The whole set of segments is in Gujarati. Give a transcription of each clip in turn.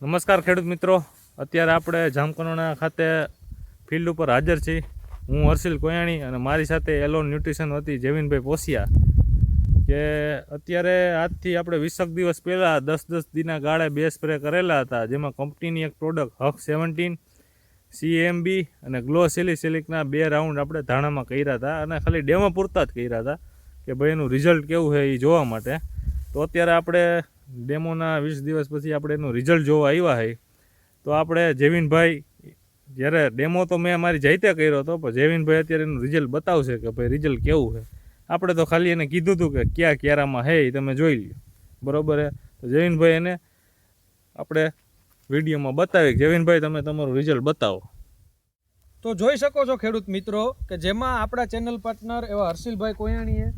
નમસ્કાર ખેડૂત મિત્રો. અત્યારે આપણે જામકનોણા ખાતે ફિલ્ડ ઉપર હાજર છીએ. હું હર્ષિલ કોયાણી અને મારી સાથે એલોન ન્યુટ્રિશન હતી જેવિનભાઈ પોસિયા કે અત્યારે આજથી આપણે વીસક દિવસ પહેલાં દસ દસ દિના ગાળે બે સ્પ્રે કરેલા હતા, જેમાં કંપનીની એક પ્રોડક્ટ હક સેવન્ટીન સીએમબી અને ગ્લો સિલિસિલિકના બે રાઉન્ડ આપણે ધાણામાં કર્યા હતા અને ખાલી ડેમો પૂરતા જ કર્યા હતા કે ભાઈ એનું રિઝલ્ટ કેવું છે એ જોવા માટે. તો અત્યારે આપણે ડેમોના વીસ દિવસ પછી આપણે એનું રિઝલ્ટ જોવા આવ્યા હોય તો આપણે જેવિનભાઈ, જ્યારે ડેમો તો મેં મારી જાતે કર્યો હતો, પણ જેવિનભાઈ અત્યારે એનું રિઝલ્ટ બતાવશે કે ભાઈ રિઝલ્ટ કેવું છે. આપણે તો ખાલી એને કીધું હતું કે કયા ક્યારામાં હે તમે જોઈ લ્યો. બરાબર હે? તો જેવિનભાઈ એને આપણે વિડીયોમાં બતાવી. જેવિનભાઈ, તમે તમારું રિઝલ્ટ બતાવો. તો જોઈ શકો છો ખેડૂત મિત્રો કે જેમાં આપણા ચેનલ પાર્ટનર એવા હર્ષિલભાઈ કોયાણીએ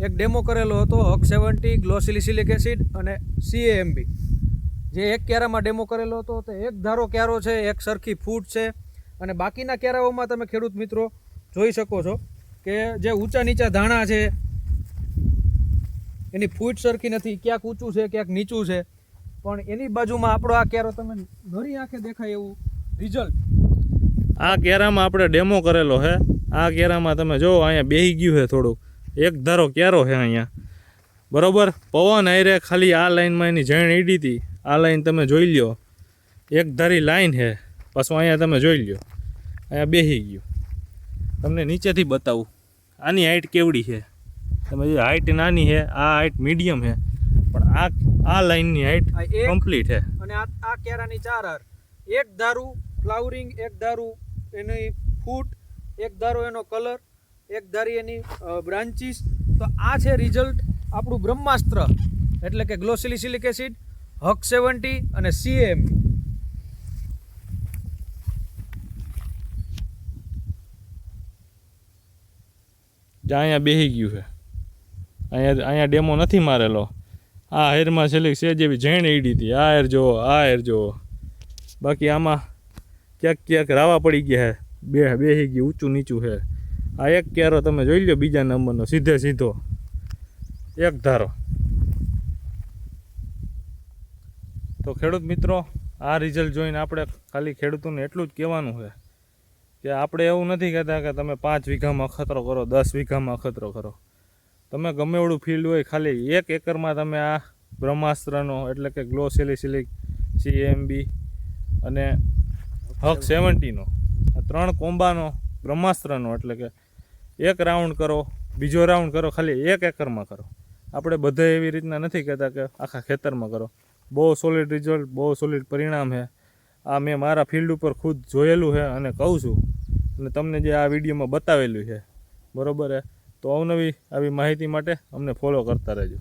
એક ડેમો કરેલો હતો હક સેવન્ટી ગ્લોસિલિસિલિક એસિડ અને સીએએમબી જે એક ક્યારામાં ડેમો કરેલો હતો તે એક ધારો ક્યારો છે, એક સરખી ફૂટ છે. અને બાકીના ક્યારાઓમાં તમે ખેડૂત મિત્રો જોઈ શકો છો કે જે ઊંચા નીચા ધાણા છે, એની ફૂટ સરખી નથી, ક્યાંક ઊંચું છે, ક્યાંક નીચું છે. પણ એની બાજુમાં આપણો આ ક્યારો તમે નરી આંખે દેખાય એવું રિઝલ્ટ આ કેરામાં આપણે ડેમો કરેલો છે આ કેરામાં તમે જો, અહીંયા બેહી ગયું છે થોડુંક. એક ધારો ક્યારો છે અહીંયા? બરોબર? પવન આયરે ખાલી આ લાઈનમાં એની જણ ઈડી હતી. આ લાઇન તમે જોઈ લ્યો. એક ધારી લાઇન છે. પાછું અહીંયા તમે જોઈ લ્યો. અહીંયા બેસી ગયું. તમને નીચેથી બતાવું. આની હાઇટ કેવડી છે? તમે જે હાઇટ નાની છે આ હાઇટ મીડિયમ છે. પણ આ આ લાઇનની હાઇટ કમ્પ્લીટ છે. અને આ આ કેરાની ચાર હાર. એક ધારું ફ્લાવરિંગ એક ધારું એની ફૂટ એક ધારો એનો કલર એક ધારી એની બ્રાન્ચીસ તો આ છે રિઝલ્ટ આપણું બ્રહ્માસ્ત્ર. એટલે કે ગ્લોસિલિસિલિક એસિડ હક સેવન્ટી અને સીએમ અહીંયા બેહી ગયું છે. અહીંયા અહીંયા ડેમો નથી મારેલો. આ હેરમાં છેલ્લી છે જેવી જૈણ ઈડી હતી. આ હેર જુઓ, આ હેર જુઓ. બાકી આમાં ક્યાંક ક્યાંક રાવા પડી ગયા છે. બે, બેહી ગયું, ઊંચું નીચું છે. આ એક ક્યારો તમે જોઈ લો બીજા નંબરનો, સીધે સીધો. એક ધારો. તો ખેડૂત મિત્રો, આ રિઝલ્ટ જોઈને આપણે ખાલી ખેડૂતોને એટલું જ કહેવાનું છે કે આપણે એવું નથી કહેતા કે તમે પાંચ વીઘામાં અખતરો કરો, દસ વીઘામાં અખતરો કરો. તમે ગમે એવડું ફિલ્ડ હોય, ખાલી એક એકરમાં તમે આ બ્રહ્માસ્ત્રનો એટલે કે ગ્લો સિલિસિલિક સીએમબી અને હક સેવન્ટીનો, આ ત્રણ કોમ્બાનો બ્રહ્માસ્ત્રનો એટલે કે એક રાઉન્ડ કરો, બીજો રાઉન્ડ કરો, ખાલી એક એકરમાં કરો. આપણે બધા એવી રીતના નથી કહેતા કે આખા ખેતરમાં કરો. બહુ સોલિડ રિઝલ્ટ બહુ સોલિડ પરિણામ છે. આ મેં મારા ફિલ્ડ ઉપર ખુદ જોયેલું છે અને કહું છું. અને તમને જે આ વિડીયોમાં બતાવેલું છે. બરાબર છે? તો અવનવી આવી માહિતી માટે અમને ફોલો કરતા રહેજો.